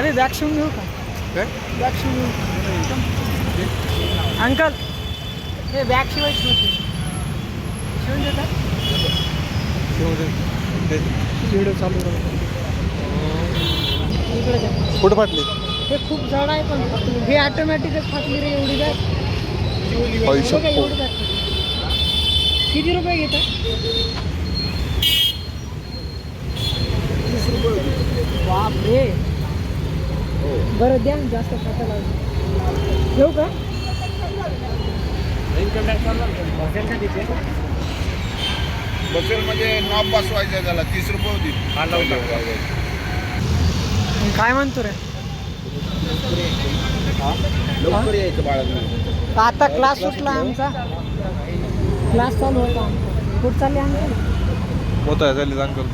अरे बॅग शिवून घेऊ का? काय? बॅग शिवून घेऊ. अंकल. हे बॅग शिवायची होती शिवून देतात व्हिडिओ चालू इकडे. कुठं फाटली? हे खूप जड आहे पण हे ऑटोमॅटिकच फाटली रे एवढी बॅग. एवढी. बॅग. किती रुपये घेतात तीस रुपये. बाप रे बरं द्या जास्त फाटायला लागलं. घेऊ का? बसेल म्हणजे नॉब बसवायचं त्याला तीस रुपये होती काय म्हणतो रे? लवकर यायचं आता क्लास सुटला आमचा. क्लास चालू होता. आमचा कुठं चालले आमचा मोठा आहे चालेल अंकल.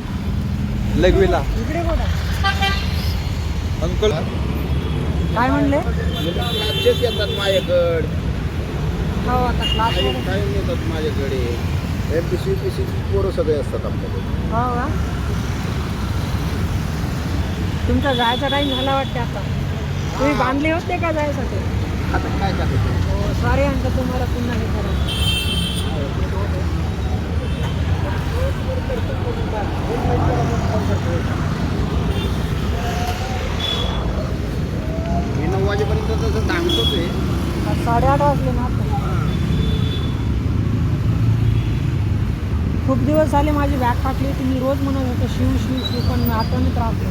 लगविला इकडे अंकल. काय म्हणले? क्लासचेच येतात माझ्याकडे. हो आता क्लास काही येतात माझ्याकडे. M P C P C पोरं सगळे असतात आपल्याकडे हो का? तुमचा जायचा टाइम झाला वाटते आता? तुम्ही बांधले होते का जायसाठी? आता काय करायचं हो सॉरी अंकल तुम्हाला पुन्हा हे करा मी नऊ वाजेपर्यंत तसं थांबतोच आहे आज साडेआठ वाजले ना आता खूप दिवस झाले माझी बॅग फाटली होती. मी रोज म्हणत होतो शिव शिव शिव पण मी आठवणीत राहतो.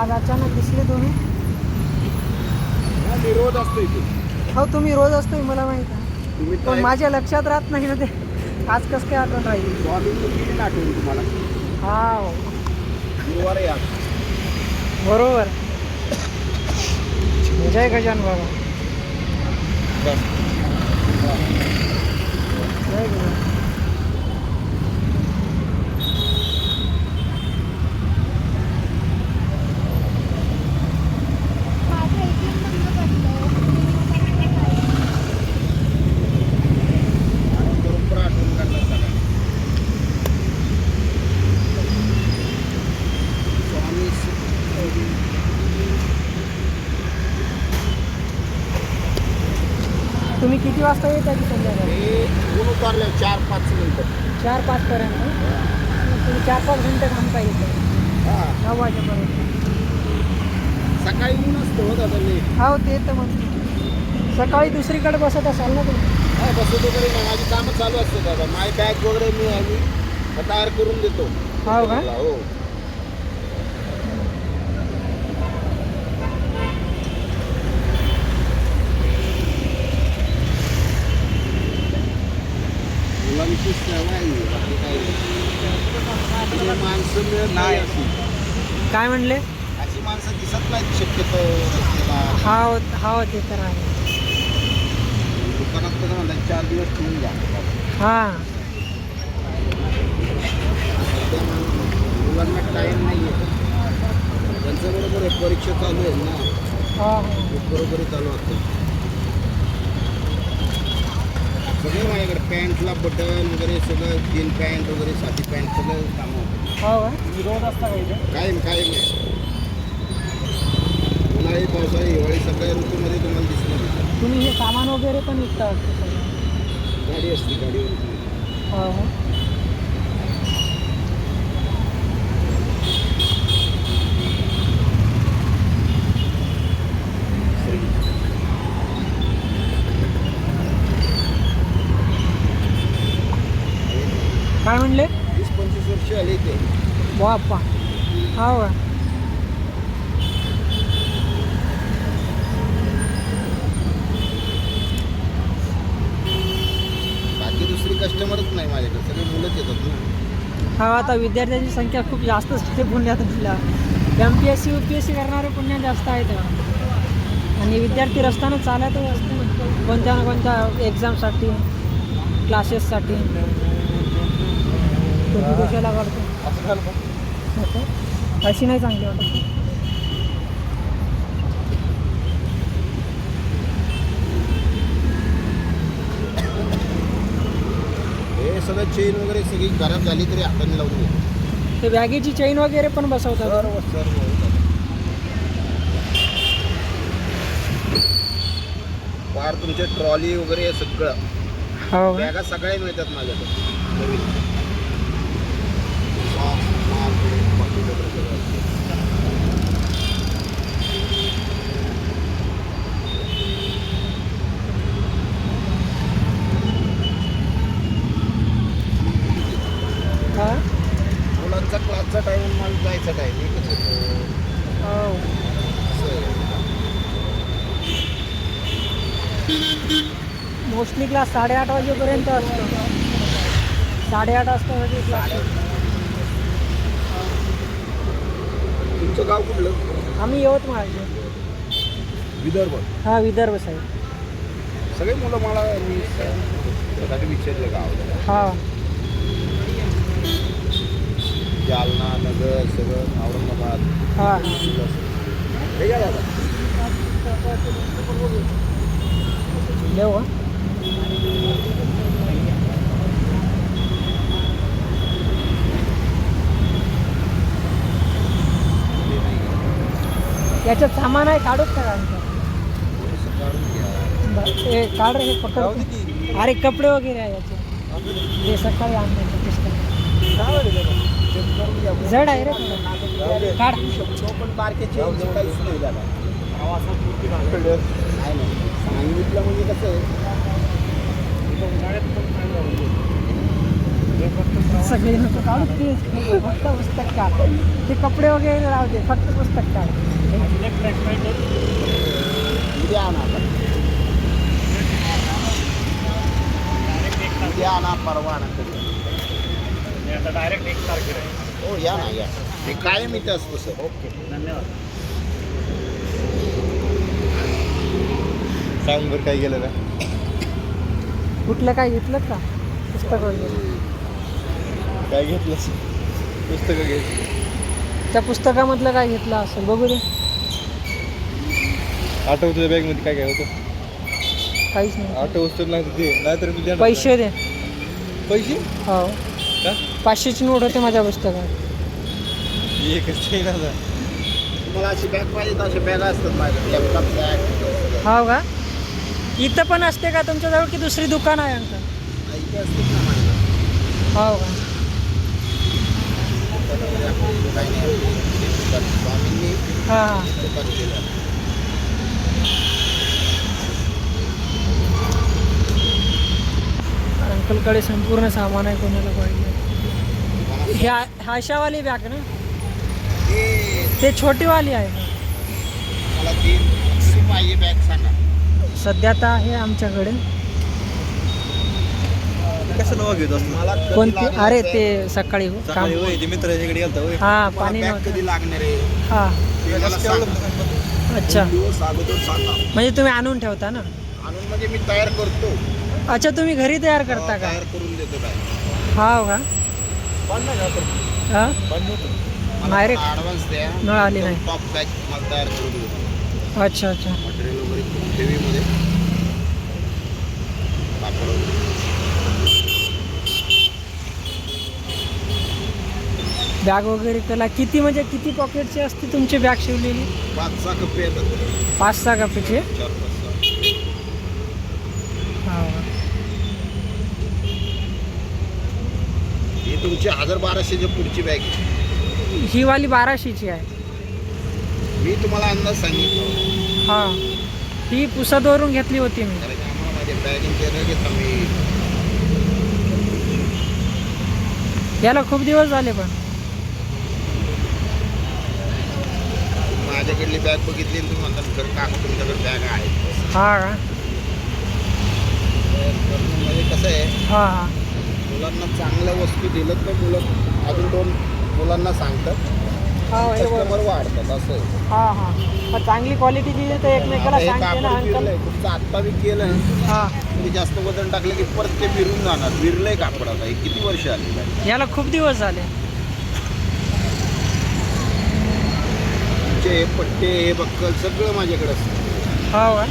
आज अचानक दिसले दोन्ही. हा, मी रोज असतो हो तुम्ही रोज असतो मला माहीत आहे. तुम्ही पण माझ्या लक्षात राहत नाही ना ते. आज कसं काय आठवण राहील? तुम्हाला. हा बरोबर. जय गजान बाबा. जय गजान बरोबर आठवण करतात सगळ्यांना. स्वामी तुम्ही किती वाजता येत आहे संध्याकाळी मी ऊन उतारले चार पाच मिनिटं चार पाच पर्यंत. तुम्ही चार पाच घंटे थांबता येते. हा. नऊ वाजेपर्यंत. सकाळी ऊन असतो हो दादा हो ते तर मग. सकाळी दुसरीकडे बसत असाल ना तुम्ही? हा बसत वगैरे नाही. माझी कामं चालू असतात दादा. माझी बॅग वगैरे मी आम्ही तयार करून देतो. हो का? हो. मुलांची सेवा आहे बाकी काही नाही. माणसं मिळत नाही अशी काय म्हणले? अशी माणसं दिसत नाहीत शक्यतो रस्त्याला. हा हो ते तर आहे. दुकानात कसं म्हणतात चार दिवस ठेवून जा. हां. मुलांना टाईम नाही आहे त्यांचं बरोबर आहे परीक्षा चालू आहे ना. हा. हा बरोबरी चालू असतं. सगळं माझ्याकडे पॅन्टला बटन वगैरे सगळं जीन पॅन्ट वगैरे साधी पॅन्ट सगळं कामं होतं. हो का? तुम्ही रोज असता का? इथे कायम कायम आहे उन्हाळी पावसाळी हिवाळी सगळ्या ऋतूमध्ये तुम्हाला दिसणार तुम्ही हे सामान वगैरे पण विकता वाटतं सगळं? गाडी असते गाडीवर हो हो काय म्हणले? वीस पंचवीस वर्ष आले ते बाप्पा हो का बाकी दुसरी कस्टमरच नाही माझ्याकडे. सगळे मुलंच येतात ना. हा आता विद्यार्थ्यांची संख्या खूप जास्त असते पुण्यात म्हटलं M P S C U P S C करणारे पुण्यात जास्त आहेत. आणि विद्यार्थी रस्त्यानं चालतच असते कोणत्या ना कोणत्या एक्झामसाठी क्लासेससाठी तुम्ही कशाला काढतो अशी नाही चांगली वाटत. हे सगळं चेन वगैरे सगळी खराब झाली तरी हाताने लावून ते बॅगेची चेन वगैरे पण बसवतात. सर्व सर्व फार तुमचे ट्रॉली वगैरे हे सगळं. हो का? बॅगा सगळ्या मिळतात माझ्याकडे. टाइम एकच येतो हो. मोस्टली क्लास साडेआठ वाजेपर्यंत असतो. साडेआठ वाजता म्हणजे क्लास तुमचं गाव कुठलं? आम्ही यवतमाळचे. विदर्भ. हा विदर्भ साईड सगळे मुलं मला मी त्यासाठी विचारलं गाव हा. जालना नगर सगळं औरंगाबाद. हा. हे. दादा देऊ का? याच्यात सामान आहे काढूच का काय थोडंसं काढून घ्या. हे काढ रे हे पकड. अरे कपडे वगैरे आहे याचे. हे सकाळी आणलं घ्या जड आहे रे थोडं. काढ शकतो पण बारकेचे काहीच नाही झाला नाही नाही सांगितलं म्हणजे कसं आहे सगळे नको काढू ते फक्त पुस्तक काढ ते कपडे वगैरे राहू दे फक्त पुस्तक काढ उद्या आणा आता. उद्या आणा परवा आणा कधी. हो या ना या. हे कायम इथे असतं सर. ओके सांग बरं काय गेलं ना कुठलं काय घेतलं का? पुस्तक वगैरे? काय घेतलं पुस्तकं घ्यायची त्या पुस्तकामधलं काय घेतलं असेल बघू दे. आठव तुझ्या बॅगमध्ये काय काय होतं? काहीच नाही. आठव तर नाही दे नाहीतर मी देणार पैसे दे. नाही. पैसे? हो. का? पाचशेची नोट होते माझ्या पुस्तकात. एकच आहे अशी बॅग पाहिजे तर अशी बॅग असतात लॅपटॉप बॅग हो का? इथं पण असते का तुमच्याजवळ की दुसरी दुकान आहे आमचं? इथे असतात ना माझ्याकडे हो का? काही नाही स्वामींनी हां हां. दुकान केलं अंकलकडे संपूर्ण सामान आहे कोणाला पाहिजे? ह्या हाशावाली बॅग ना? ते ते छोटीवाली आहे. मला ती किती पाहिजे बॅग सांगा. सध्या तर आहे आमच्याकडे. मला कधी कोणती? लागणार अरे? ते सकाळी हो काम. सकाळी होय ते मित्राच्याकडे गेलता होय. हां पाणी बॅग नव्हतं. कधी लागणार आहे? हां. ते मला कसं सांगा. ठेवलं? अच्छा. दोन दिवस अगोदर सांगा. म्हणजे तुम्ही आणून ठेवता ना? आणून म्हणजे मी तयार करतो. अच्छा तुम्ही घरी तयार करता का? तयार करून देतो काय. हा का? हा? द्या. नळ आली नाही अच्छा अच्छा. बॅग वगैरे त्याला किती म्हणजे किती पॉकेटची असते तुमची बॅग शिवलेली? पाच सहा कप्पे येतात पाच सहा कपीचे चार पाच सहा. हा. ही तुमची हजार बाराशेच्या पुढची बॅग आहे. ही वाली बाराशेची आहे. मी तुम्हाला अंदाज सांगितलं हा. ही पुसदवरून घेतली होती मी. कारण की आम्हाला बॅगिंग घेता मी याला खूप दिवस झाले पण. माझ्याकडली बॅग बघितली आणि तुम्ही म्हणता सर का तुमच्याकडे बॅग आहे हा. का तर म्हणजे कसं आहे? हा हा. मुलांना चांगल्या वस्तू दिलं तर मुलं अजून दोन मुलांना सांगतात. हा हे बरोबर. कस्टमर वाढतात असं आहे. हा हा. मग चांगली क्वालिटी दिली तर एकमेकाला आता हे सांगते ना कापड अंकल. आत्ता हा. तुम्ही जास्त वजन टाकलं की परत ते विरून जाणार. विरलंय कापड आता. हे किती वर्ष आली? आहे याला खूप दिवस झाले. तुमचे हे पट्टे हे बक्कल सगळं माझ्याकडे असतं. हा का?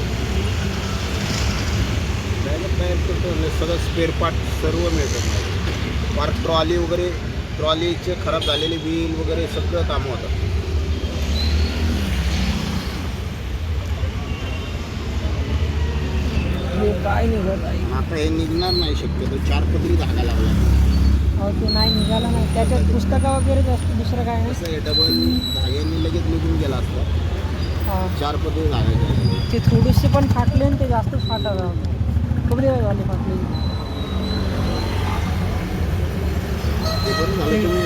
तयार करतो आणि सगळं स्पेअर पार्ट सर्व मिळतं माझ्याकडे पार ट्रॉली वगैरे ट्रॉलीचे खराब झालेले व्हील वगैरे सगळं कामं होतात काय निघत आहे आता हे निघणार नाही शक्यतो. चार पदरी धागा लावला अहो ते नाही निघाला नाही त्याच्यात पुस्तकं वगैरेच असतं दुसरं काय नाही. कसं डबल धाग्यांनी लगेच निघून गेला असता. हा. चार पदरी धागा. ते थोडेसे पण फाटले आणि ते जास्तच फाटायला कपडे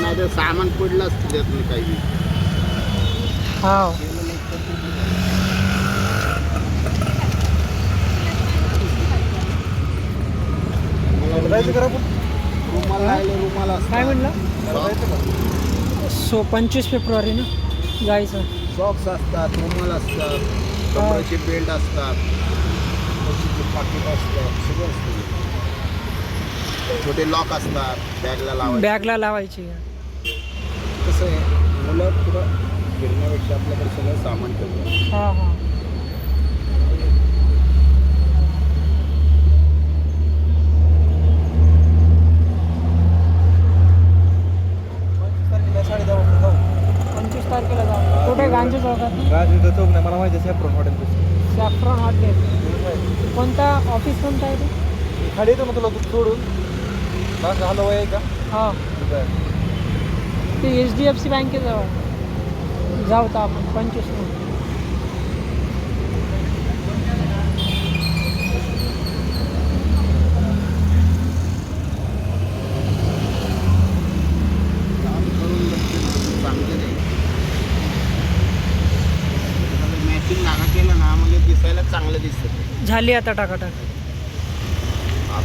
नाही तर सामान पडलं असतं त्यातून काही. हा? काय म्हणलं? सो पंचवीस फेब्रुवारी ना जायचं. सॉक्स असतात रुमाल असतात कपड्याचे बेल्ट असतात. सगळं असतं. छोटे लॉक असतात बॅगला लावायचे. बॅगला लावायची. कसं आहे मुलं पुढं फिरण्यापेक्षा आपल्याकडे सगळं सामान ठेवतं हा हा. खाली येतो मग तुला तू सोडून माझं हलवा आहे का? हा. बरं. ते एच डी एफ़ सी बँकेजवळ जाऊ. तर आपण पंचवीस काम करून चांगलं नाही मॅचिंग धागा केलं ना म्हणजे दिसायला चांगलं दिसतं. झाली आता टाकाटाक.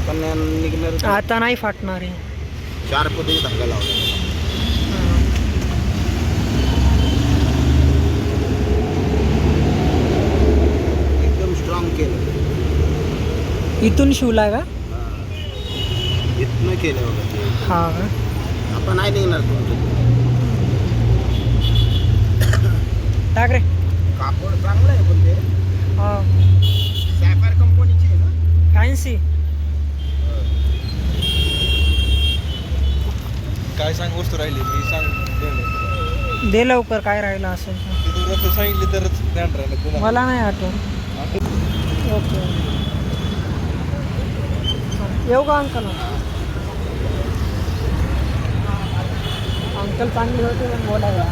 आपण निघणार आता नाही फाटणार आहे चार पदरी धागा लावला. एकदम स्ट्रॉंग केलं. इथून शिवला का? इथनं केलं बघा ते. हा. का? आता नाही निघणार तुमचं. टाक रे. कापड चांगलं आहे पण ते. हा. सॅफायर कंपनीची आहे ना? फॅन्सी काय सांग वस्तू राहिली? मी सांग. दे लवकर काय राहिलं असेल तर. ती तुला तू सांगितली तरच ध्यान राहिलं तुम्हाला मला नाही आठवत. ओके. येऊ का अंकल? अंकल चांगली होते पण बोलायला.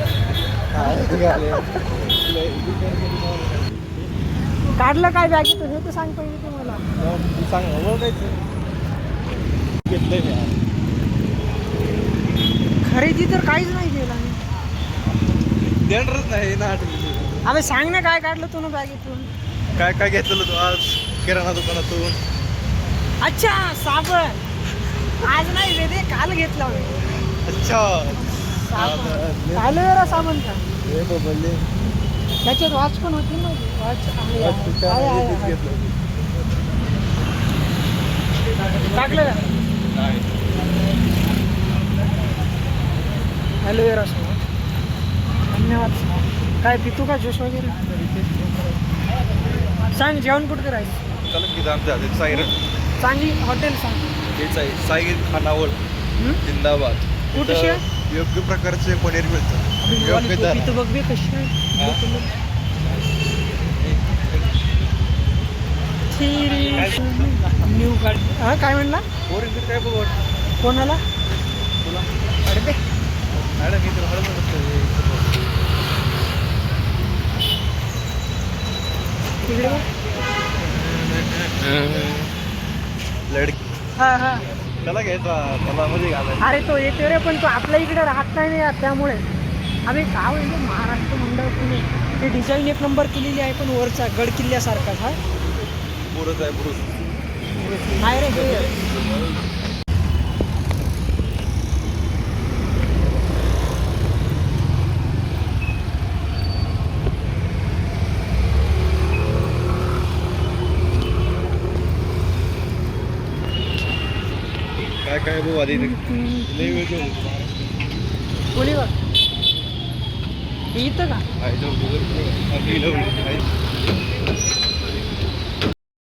काढलं काय बॅगेत हे तर सांग पाहिजे ते मला. तू सांग घेतलंय. खरेदी तर काहीच नाही केलं मी देणारच नाही ना आठवली अबे सांग ना काय काढलं तू ना बॅगेतून काय काय घेतलं तू आज? किराणा दुकानातून. अच्छा साबण. आज नाही रे ते काल घेतला मी अच्छा. साबण. काल वेळा साबण का? हे बबलले त्याच्यात वॉच पण होती ना वॉच आहे, आहे, आहे, आहे, आहे. टाकलं का? ॲलोवेरा सोबत धन्यवाद काय पितू का ज्यूस वगैरे? सांग जेवण कुठं करायचं? चला की आमच्या हातात साईर चांगली हॉटेल सांग. हेच आहे साई खानावळ हं? जिंदाबाद. कुठे इथं शे? योग्य प्रकारचे पनीर मिळतं. योग्य दर. पितू बघ बे कशी आहे? न्यू गाडी. हा काय म्हणला? पोरींकडे काय बघ? वाटतं कोणाला? तुला. अरे बे. मॅडम लडकी. हा हा. त्याला घ्यायचा त्याला मध्ये घालायचा अरे तो येतो रे पण तो आपल्या इकडे राहत नाही ना यार त्यामुळे. आम्ही गाव आहे ना महाराष्ट्र मंडळ पुणे ते डिझाईन एक नंबर केलेली आहे पण वरचा गड किल्ल्यासारखा हा. पुरच आहे पुरुष नाही रे हे. काय काय